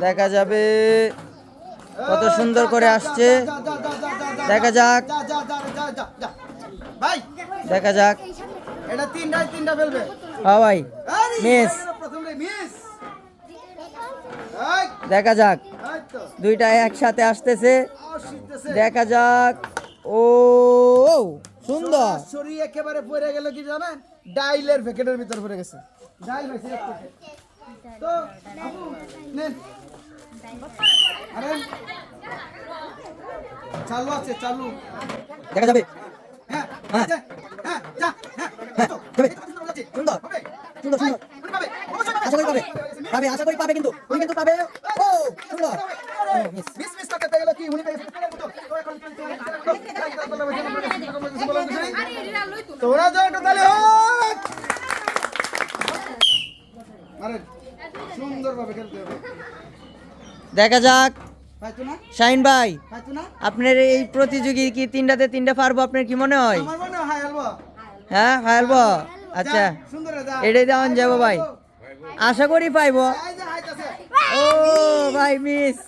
দেখা যাবে। কত সুন্দর করে আসছে। দেখা যাক। দেখা যাক। হ্যাঁ ভাই। মিস। দেখা যাক। দুইটা একসাথে আসতেছে। দেখা যাক। ও সুন্দর। সরাসরি একেবারে পড়ে গেল কি জানেন? ডাইলের প্যাকেটের ভিতর পড়ে গেছে ডাইল ভাই সিলেক্ট করছে তো আপু নেন আরে চালু আছে চালু দেখা যাবে হ্যাঁ হ্যাঁ। হ্যাঁ যা হ্যাঁ হ্যাঁ, যাবে। সুন্দর সুন্দর সুন্দর পাবে আশা করি পাবে পাবে আশা করি পাবে কিন্তু তুমি কিন্তু পাবে ও সুন্দর। মিস মিস করতে গেল কি উনি পেয়ে তো এখন তোরা যাও একটা তাহলে হোক আরে সুন্দরভাবে খেলতে হবে। দেখা যাক। শাইন ভাই আপনার এই প্রতিযোগী কি তিনটাতে তিনটা পারব? আপনার কি মনে হয়? হয় হ্যাঁ পারব আচ্ছা। এটাই দেওয়ান যাব ভাই। আশা করি পাইবো। ও ভাই মিস।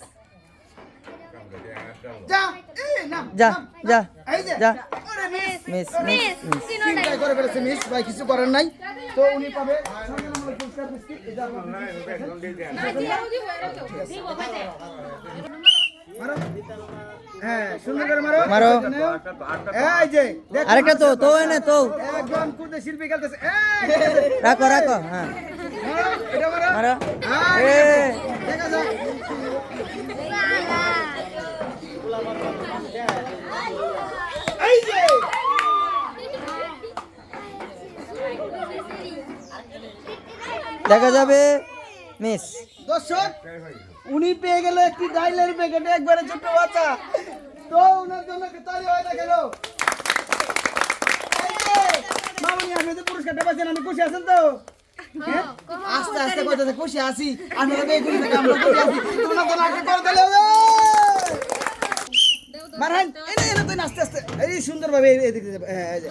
যা যা মিস। Miss miss. ভাই কিছু করার নাই। তো উনি পাবে। হ্যাঁ সুন্দর করে আরেকটা তো তো এনে, তো। একজন কুদে শিল্পী খেলতেছে রাখো রাখো হ্যাঁ এটা দেখা যাবে মিস দর্শক, উনি পেয়ে গেল একটি ডাইলের প্যাকেট একবারে ছোট বাচ্চা। তো উনার জন্য তালি হয় না কেন আছেন তো? হ্যাঁ? আস্তে আস্তে খুশি আছি আমি আস্তে আস্তে। এই সুন্দর ভাবে এই দিকে যাবে। হ্যাঁ যে।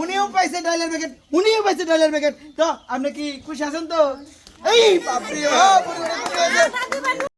উনিও পাইছে ডাইলের প্যাকেট উনিও পাইছে ডাইলের প্যাকেট তো আপনি কি খুশি আছেন তো এই বাপরে হয়েছে।